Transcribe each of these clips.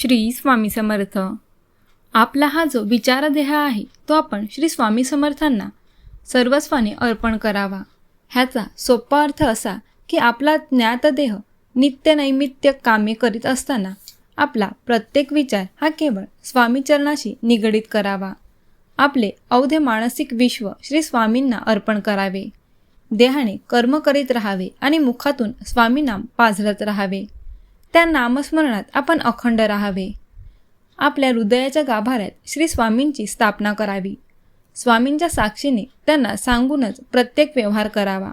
श्री स्वामी समर्थ. आपला हा जो विचारदेह आहे तो आपण श्री स्वामी समर्थांना सर्वस्वाने अर्पण करावा. ह्याचा सोपा अर्थ असा की आपला ज्ञातदेह नित्य नैमित्य कामे करीत असताना आपला प्रत्येक विचार हा केवळ स्वामीचरणाशी निगडीत करावा. आपले अवधे मानसिक विश्व श्री स्वामींना अर्पण करावे. देहाने कर्म करीत राहावे आणि मुखातून स्वामीनाम पाझरत राहावे. त्या नामस्मरणात आपण अखंड राहावे. आपल्या हृदयाच्या गाभाऱ्यात श्री स्वामींची स्थापना करावी. स्वामींच्या साक्षीने त्यांना सांगूनच प्रत्येक व्यवहार करावा.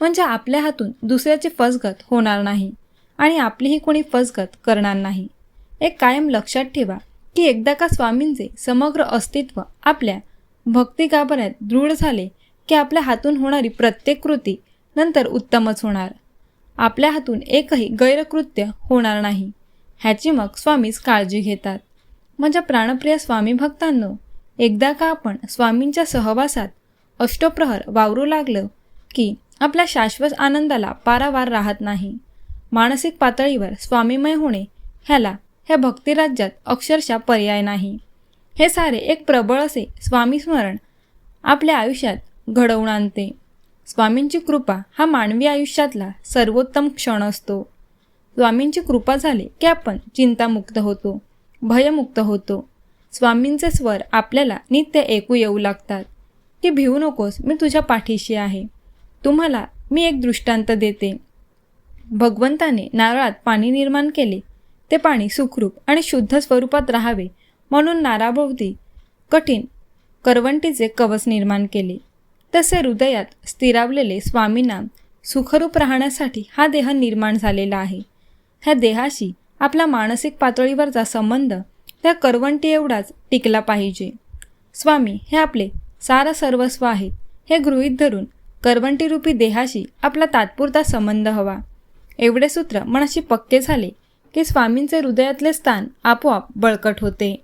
म्हणजे आपल्या हातून दुसऱ्याची फसगत होणार नाही आणि आपलीही कोणी फसगत करणार नाही. एक कायम लक्षात ठेवा की एकदा का स्वामींचे समग्र अस्तित्व आपल्या भक्ती गाभाऱ्यात दृढ झाले की आपल्या हातून होणारी प्रत्येक कृती नंतर उत्तमच होणार. आपल्या हातून एकही गैरकृत्य होणार नाही. ह्याची मग स्वामीच काळजी घेतात. माझ्या प्राणप्रिय स्वामी भक्तांनो एकदा का आपण स्वामींच्या सहवासात अष्टप्रहर वावरू लागलं की आपल्या शाश्वत आनंदाला पारावार राहत नाही. मानसिक पातळीवर स्वामीमय होणे ह्याला ह्या भक्तिराज्यात अक्षरशः पर्याय नाही. हे सारे एक प्रबळ असे स्वामी स्मरण आपल्या आयुष्यात घडवून आणते. स्वामींची कृपा हा मानवी आयुष्यातला सर्वोत्तम क्षण असतो. स्वामींची कृपा झाली की आपण चिंतामुक्त होतो भयमुक्त होतो. स्वामींचे स्वर आपल्याला नित्य ऐकू येऊ लागतात की भिवू नकोस मी तुझ्या पाठीशी आहे. तुम्हाला मी एक दृष्टांत देते. भगवंताने नारळात पाणी निर्माण केले. ते पाणी सुखरूप आणि शुद्ध स्वरूपात राहावे म्हणून नाराभोवती कठीण करवंटीचे कवच निर्माण केले. तसे हृदयात स्थिरावलेले स्वामींना सुखरूप राहण्यासाठी हा देह निर्माण झालेला आहे. ह्या देहाशी आपला मानसिक पातळीवरचा संबंध त्या करवंटी एवढाच टिकला पाहिजे. स्वामी हे आपले सारं सर्वस्व आहेत हे गृहीत धरून करवंटीरूपी देहाशी आपला तात्पुरता संबंध हवा. एवढे सूत्र मनाशी पक्के झाले की स्वामींचे हृदयातले स्थान आपोआप बळकट होते.